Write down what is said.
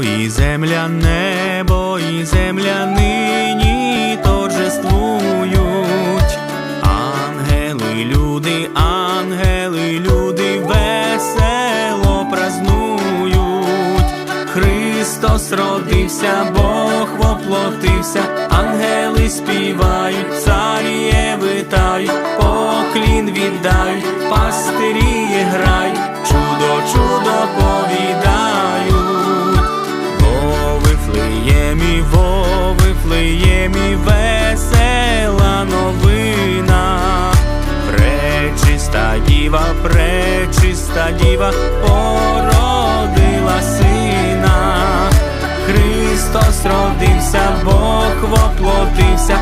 І земля, небо і земля нині торжествують. Ангели, люди, ангели, люди весело празнують. Христос родився, Бог воплотився, ангели співають, царіє витають, поклін віддають, пастирі пречиста діва породила сина. Христос родився, Бог воплотився,